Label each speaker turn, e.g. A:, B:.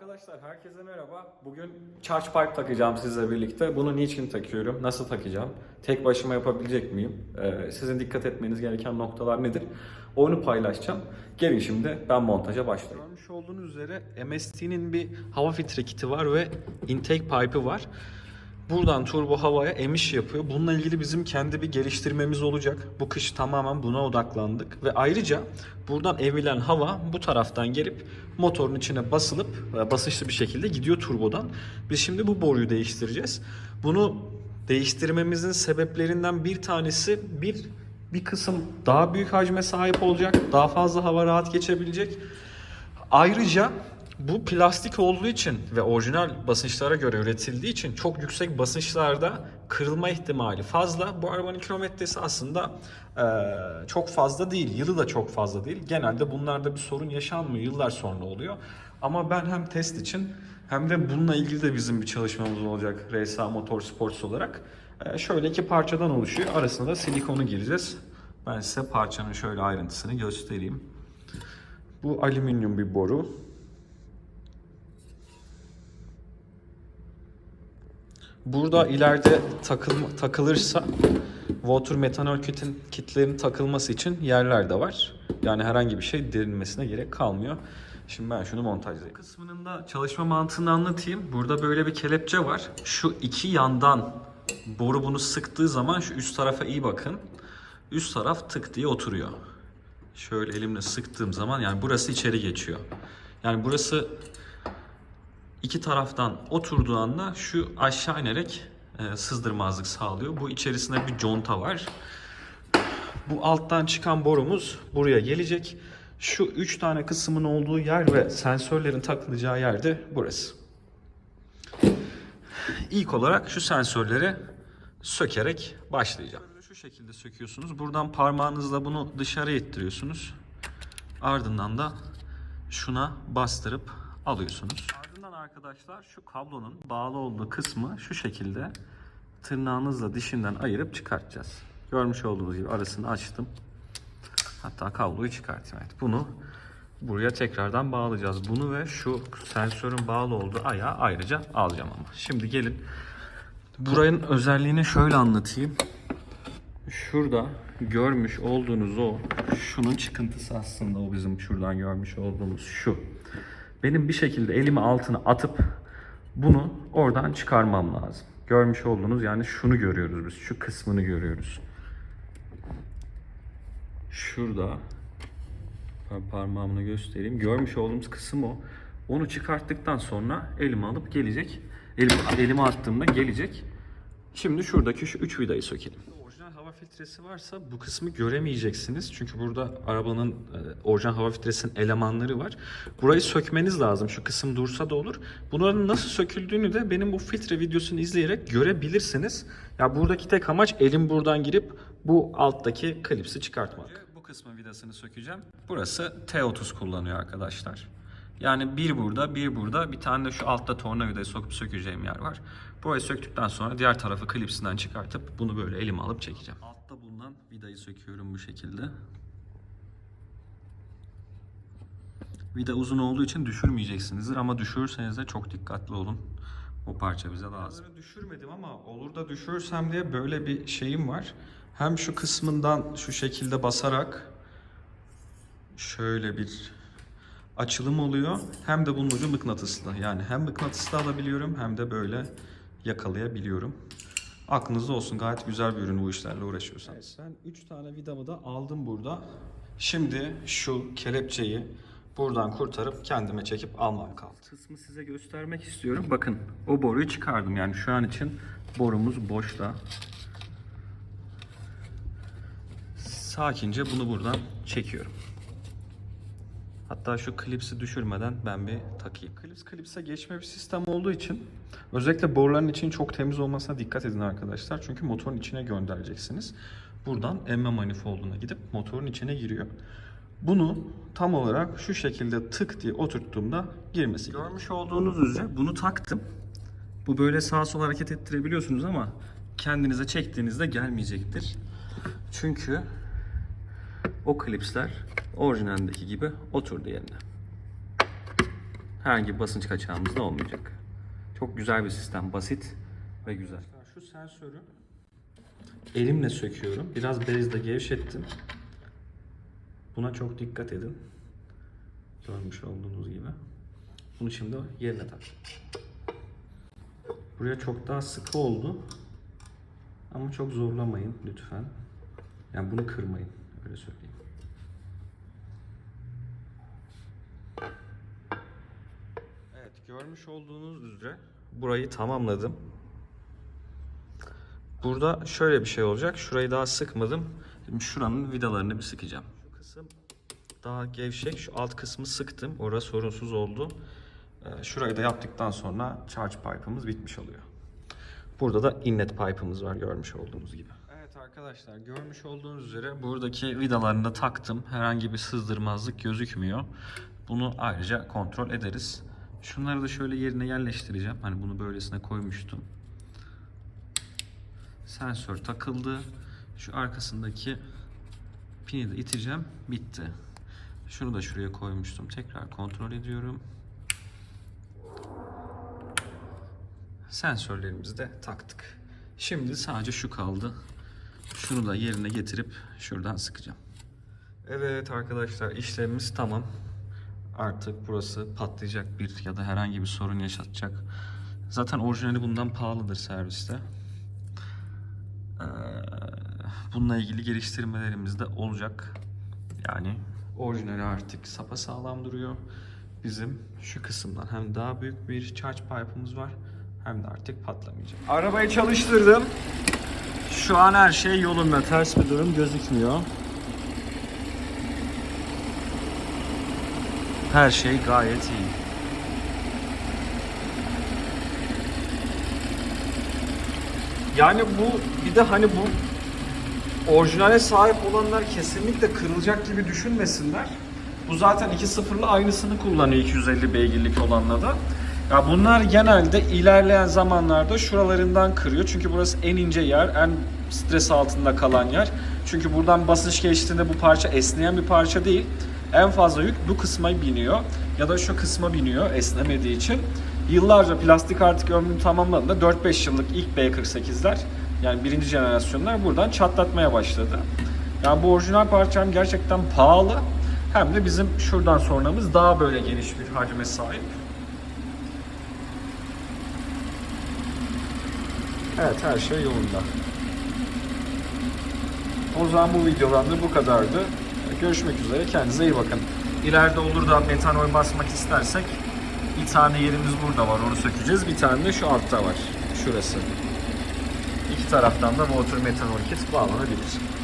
A: Arkadaşlar herkese merhaba. Bugün charge pipe takacağım sizle birlikte. Bunu niçin takıyorum? Nasıl takacağım? Tek başıma yapabilecek miyim? Ee, sizin dikkat etmeniz gereken noktalar nedir? Onu paylaşacağım. Gelin şimdi ben montaja başlayayım. Görmüş olduğunuz üzere MST'nin bir hava filtre kiti var ve intake pipe'ı var. Buradan turbo havaya emiş yapıyor. Bununla ilgili bizim kendi bir geliştirmemiz olacak. Bu kış tamamen buna odaklandık. Ve ayrıca buradan emilen hava bu taraftan gelip motorun içine basılıp e, basınçlı bir şekilde gidiyor turbodan. Biz şimdi bu boruyu değiştireceğiz. Bunu değiştirmemizin sebeplerinden bir tanesi bir bir kısım daha büyük hacme sahip olacak. Daha fazla hava rahat geçebilecek. Ayrıca bu plastik olduğu için ve orijinal basınçlara göre üretildiği için çok yüksek basınçlarda kırılma ihtimali fazla. Bu arabanın kilometresi aslında eee, çok fazla değil. Yılı da çok fazla değil. Genelde bunlarda bir sorun yaşanmıyor. Yıllar sonra oluyor. Ama ben hem test için hem de bununla ilgili de bizim bir çalışmamız olacak RSA Motorsports olarak. Eee, şöyle iki parçadan oluşuyor. Arasına da silikonu gireceğiz. Ben size parçanın şöyle ayrıntısını göstereyim. Bu alüminyum bir boru. Burada ileride takılma, takılırsa water metanol kitin, kitlerin takılması için yerler de var. Yani herhangi bir şey derinmesine gerek kalmıyor. Şimdi ben şunu montajlayayım. Kısmının da çalışma mantığını anlatayım. Burada böyle bir kelepçe var. Şu iki yandan boru bunu sıktığı zaman şu üst tarafa iyi bakın. Üst taraf tık diye oturuyor. Şöyle elimle sıktığım zaman yani burası içeri geçiyor. Yani burası iki taraftan oturduğu anda şu aşağı inerek e, sızdırmazlık sağlıyor. Bu içerisinde bir conta var. Bu alttan çıkan borumuz buraya gelecek. Şu üç tane kısmın olduğu yer ve sensörlerin takılacağı yer de burası. İlk olarak şu sensörleri sökerek başlayacağım. Şu şekilde söküyorsunuz. Buradan parmağınızla bunu dışarı ittiriyorsunuz. Ardından da şuna bastırıp alıyorsunuz. Arkadaşlar şu kablonun bağlı olduğu kısmı şu şekilde tırnağınızla dişinden ayırıp çıkartacağız. Görmüş olduğunuz gibi arasını açtım. Hatta kabloyu çıkartayım. Evet, bunu buraya tekrardan bağlayacağız. Bunu ve şu sensörün bağlı olduğu ayağı ayrıca alacağım ama. Şimdi gelin buranın özelliğini şöyle anlatayım. Şurada görmüş olduğunuz o şunun çıkıntısı aslında o bizim şuradan görmüş olduğumuz şu. Benim bir şekilde elimi altına atıp bunu oradan çıkarmam lazım. Görmüş olduğunuz yani şunu görüyoruz biz. Şu kısmını görüyoruz. Şurada ben parmağımla göstereyim. Görmüş olduğumuz kısım o. Onu çıkarttıktan sonra elime alıp gelecek. Elimi, elime attığımda gelecek. Şimdi şuradaki şu üç vidayı sökelim. Orijinal hava filtresi varsa bu kısmı göremeyeceksiniz. Çünkü burada arabanın e, orijinal hava filtresinin elemanları var. Burayı sökmeniz lazım. Şu kısım dursa da olur. Bunların nasıl söküldüğünü de benim bu filtre videosunu izleyerek görebilirsiniz. Ya buradaki tek amaç elim buradan girip bu alttaki klipsi çıkartmak. Bu kısmın vidasını sökeceğim. Burası T30 kullanıyor arkadaşlar. Yani bir burada, bir burada, bir tane de şu altta tornavidayı sokup sökeceğim yer var. Burayı söktükten sonra diğer tarafı klipsinden çıkartıp bunu böyle elime alıp çekeceğim. Altta bulunan vidayı söküyorum bu şekilde. Vida uzun olduğu için düşürmeyeceksinizdir ama düşürürseniz de çok dikkatli olun. O parça bize lazım. Düşürmedim ama olur da düşürürsem diye böyle bir şeyim var. Hem şu kısmından şu şekilde basarak şöyle bir açılım oluyor. Hem de bunun ucu mıknatıslı. Yani hem mıknatıslı alabiliyorum hem de böyle yakalayabiliyorum. Aklınızda olsun gayet güzel bir ürün bu işlerle uğraşıyorsanız. ben 3 tane vidamı da aldım burada. Şimdi şu kelepçeyi buradan kurtarıp kendime çekip almam kaldı. Kısmı size göstermek istiyorum. Bakın o boruyu çıkardım. Yani şu an için borumuz boşta. Sakince bunu buradan çekiyorum. Hatta şu klipsi düşürmeden ben bir takayım. Klips klipse geçme bir sistem olduğu için özellikle boruların için çok temiz olmasına dikkat edin arkadaşlar. Çünkü motorun içine göndereceksiniz. Buradan emme manifolduna gidip motorun içine giriyor. Bunu tam olarak şu şekilde tık diye oturttuğumda girmesi Görmüş olduğunuz üzere bunu taktım. Bu böyle sağa sola hareket ettirebiliyorsunuz ama kendinize çektiğinizde gelmeyecektir. Çünkü o klipsler orijinalindeki gibi oturdu yerine. Herhangi bir basınç kaçağımız da olmayacak. Çok güzel bir sistem. Basit ve güzel. Şu sensörü elimle söküyorum. Biraz bezle gevşettim. Buna çok dikkat edin. Görmüş olduğunuz gibi. Bunu şimdi yerine tak. Buraya çok daha sıkı oldu. Ama çok zorlamayın lütfen. Yani bunu kırmayın. Öyle söyleyeyim. Evet görmüş olduğunuz üzere burayı tamamladım. Burada şöyle bir şey olacak. Şurayı daha sıkmadım. Şimdi şuranın vidalarını bir sıkacağım. Şu kısım daha gevşek. Şu alt kısmı sıktım. Orası sorunsuz oldu. Ee, Şurayı da yaptıktan sonra charge pipe'ımız bitmiş oluyor. Burada da inlet pipe'ımız var görmüş olduğunuz gibi. Evet arkadaşlar görmüş olduğunuz üzere buradaki vidalarını da taktım. Herhangi bir sızdırmazlık gözükmüyor. Bunu ayrıca kontrol ederiz. Şunları da şöyle yerine yerleştireceğim. Hani bunu böylesine koymuştum. Sensör takıldı. Şu arkasındaki pini de iteceğim. Bitti. Şunu da şuraya koymuştum. Tekrar kontrol ediyorum. Sensörlerimizi de taktık. Şimdi sadece şu kaldı. Şunu da yerine getirip şuradan sıkacağım. Evet arkadaşlar işlemimiz tamam. Artık burası patlayacak bir ya da herhangi bir sorun yaşatacak. Zaten orijinali bundan pahalıdır serviste. Ee, bununla ilgili geliştirmelerimiz de olacak. Yani orijinali artık sapasağlam duruyor. Bizim şu kısımdan hem daha büyük bir charge pipe'ımız var hem de artık patlamayacak. Arabayı çalıştırdım. Şu an her şey yolunda. Ters bir durum gözükmüyor. Her şey gayet iyi. Yani bu bir de hani bu orijinale sahip olanlar kesinlikle kırılacak gibi düşünmesinler. Bu zaten 2.0'lı aynısını kullanıyor 250 beygirlik olanla da. Ya bunlar genelde ilerleyen zamanlarda şuralarından kırıyor. Çünkü burası en ince yer, en stres altında kalan yer. Çünkü buradan basınç geçtiğinde bu parça esneyen bir parça değil. En fazla yük bu kısma biniyor ya da şu kısma biniyor esnemediği için. Yıllarca plastik artık ömrünü tamamladığında 4-5 yıllık ilk B48'ler yani birinci jenerasyonlar buradan çatlatmaya başladı. Yani bu orijinal parça hem gerçekten pahalı hem de bizim şuradan sonramız daha böyle geniş bir hacme sahip. Evet her şey yolunda. O zaman bu videodan da bu kadardı. Görüşmek üzere. Kendinize iyi bakın. İleride olur da metanol basmak istersek bir tane yerimiz burada var. Onu sökeceğiz. Bir tane de şu altta var. Şurası. İki taraftan da motor metanol kit bağlanabilir.